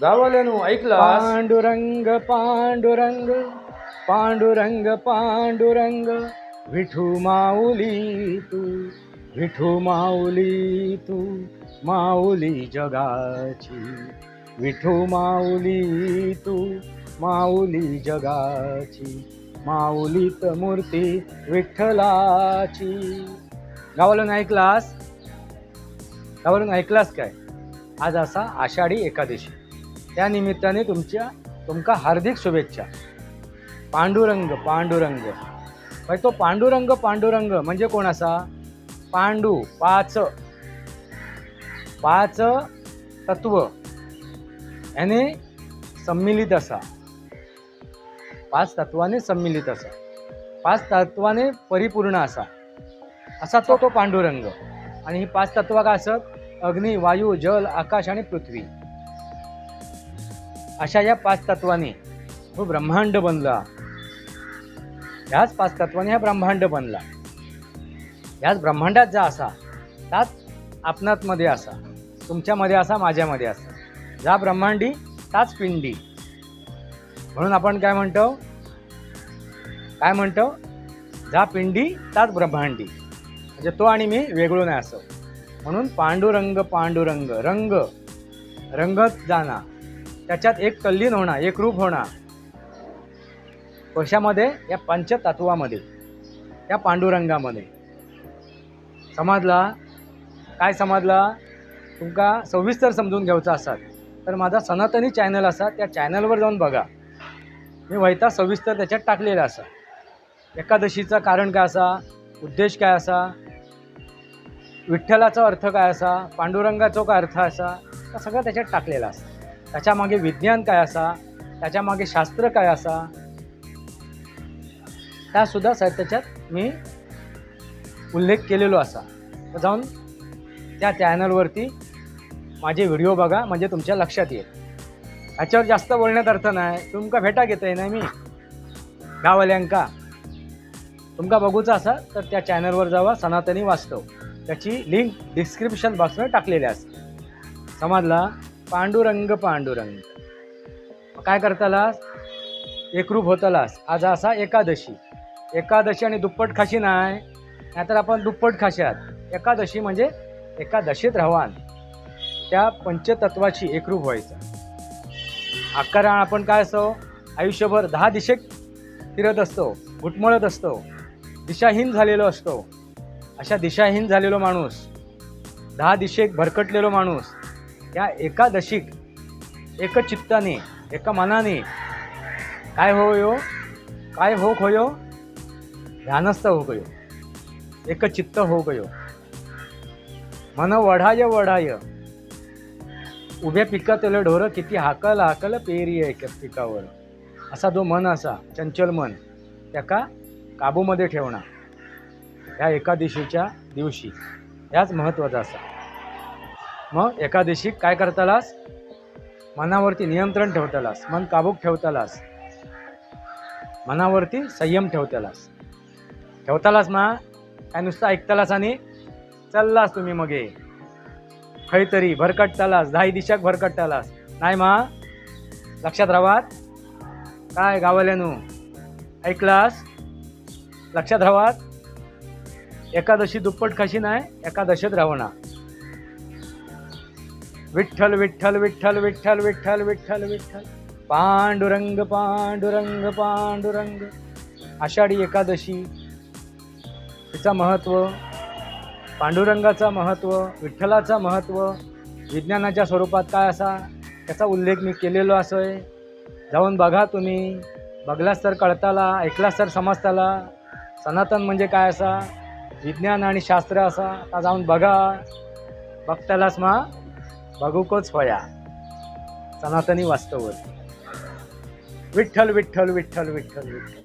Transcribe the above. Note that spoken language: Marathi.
गावाल्यानु ऐकला पांडुरंग पांडुरंग पांडुरंग पांडुरंग विठू माऊली तू विठू माऊली तू माऊली जगाची विठू माऊली तू माऊली जगाची माऊलीत मूर्ती विठ्ठलाची. गावाला ऐकलास गावाला ऐकलास काय? आज असा आषाढी एकादशी. त्या निमित्ताने तुमच्या तुमका हार्दिक शुभेच्छा. पांडुरंग पांडुरंग. बाई तो पांडुरंग पांडुरंग म्हणजे कोण असा? पांडू पाच. पाच तत्व. याने सम्मिलित असा. पाच तत्वाने सम्मिलित असा. पाच तत्वाने परिपूर्ण असा. असा तो तो पांडुरंग. आणि ही पाच तत्व काय असत? अग्नी वायू जल आकाश आणि पृथ्वी. अशा या पाच तत्वाने तो ब्रह्मांड बनला. ह्याच पाच तत्वाने हा ब्रह्मांड बनला. ह्याच ब्रह्मांडात जा असा त्याच आपणातमध्ये असा तुमच्यामध्ये असा माझ्यामध्ये असा. जा ब्रह्मांडी त्याच पिंडी. म्हणून आपण काय म्हणतो? काय म्हणतो? जा पिंडी त्याच ब्रह्मांडी. म्हणजे तो आणि मी वेगळो नाही असं. म्हणून पांडुरंग पांडुरंग रंग. रंगत जाणा त्याच्यात एक तल्लीन होणार एक रूप होणार. कशामध्ये या पंचतत्वामध्ये या पांडुरंगामध्ये. समजला? काय समजला? तुमका सविस्तर समजून घ्यायचं असाल तर माझा सनातनी चॅनल असा त्या चॅनलवर जाऊन बघा. मी वैता सविस्तर त्याच्यात टाकलेला असा. एकादशीचं कारण काय असा? उद्देश काय असा? विठ्ठलाचा अर्थ काय असा? पांडुरंगाचा काय अर्थ असा? सगळं त्याच्यात टाकलेला असा त्याच्यामागे विज्ञान काय असा? त्याच्यामागे शास्त्र काय असा? त्यासुद्धा स त्याच्यात मी उल्लेख केलेलो असा. तर जाऊन त्या चॅनलवरती माझे व्हिडिओ बघा म्हणजे तुमच्या लक्षात येईल. ह्याच्यावर जास्त बोलण्यात अर्थ नाही. तुमका भेटा घेतो आहे ना मी? गावल्यांका. तुमका बघूचा असा तर त्या चॅनलवर जावा सनातनी वास्तव. त्याची लिंक डिस्क्रिप्शन बॉक्समध्ये टाकलेली असते समजला? पांडुरंग पांडुरंग. काय करतालास? एकरूप होतालास. आज असा एकादशी. एकादशी आणि दुप्पट खाशी नाही नाहीतर आपण दुप्पट खाशात. एकादशी म्हणजे एकादशीत राहवान. त्या पंचतत्वाची एकरूप व्हायचं. आकारण आपण काय असतो आयुष्यभर दहा दिशेत फिरत असतो घुटमळत असतो दिशाहीन झालेलो असतो. अशा दिशाहीन झालेलो माणूस दहा दिशेक भरकटलेलो माणूस या एकादशीक एकचित्ताने एका मनाने. काय होयो काय हो खोयो? ध्यानस्थ हो गयो एक चित्त हो गयो मन वढाय वढाय. उभ्या पिकातलं ढोरं किती हाकल हाकल पेरी आहे पिकावर. असा जो मन असा चंचल मन त्याका काबूमध्ये ठेवणार ह्या एकादशीच्या दिवशी. ह्याच महत्त्वाचा असा. मग एकादशी काय करतालास? मनावरती नियंत्रण ठेवतालास. मन काबूक ठेवतालास. मनावरती संयम ठेवतालास. ठेवतालास ना? काय नुसतं ऐकतालास आणि चाललास तुम्ही मगे. खैतरी भरकटतालास दहाही दिशाक भरकटतालास. नाही मा? लक्षात राहात काय गावाल्यानू? ऐकलास? लक्षात राहात एकादशी दुप्पट खाशी नाही? एकादशीत राहणार विठ्ठल विठ्ठल विठ्ठल विठ्ठल विठ्ठल विठ्ठल विठ्ठल. पांडुरंग पांडुरंग पांडुरंग. आषाढी एकादशी तिचं महत्त्व पांडुरंगाचं महत्त्व विठ्ठलाचं महत्त्व विज्ञानाच्या स्वरूपात काय असा त्याचा उल्लेख मी केलेलो असोय. जाऊन बघा तुम्ही. बघलास तर कळताला ऐकलास तर समजताला. सनातन म्हणजे काय असा? विज्ञान आणि शास्त्र असा. आता जाऊन बघा. बघतालास मा भगुकोच होया. सनातनी वास्तव विठ्ठल विठ्ठल विठ्ठल विठ्ठल विठ्ठल.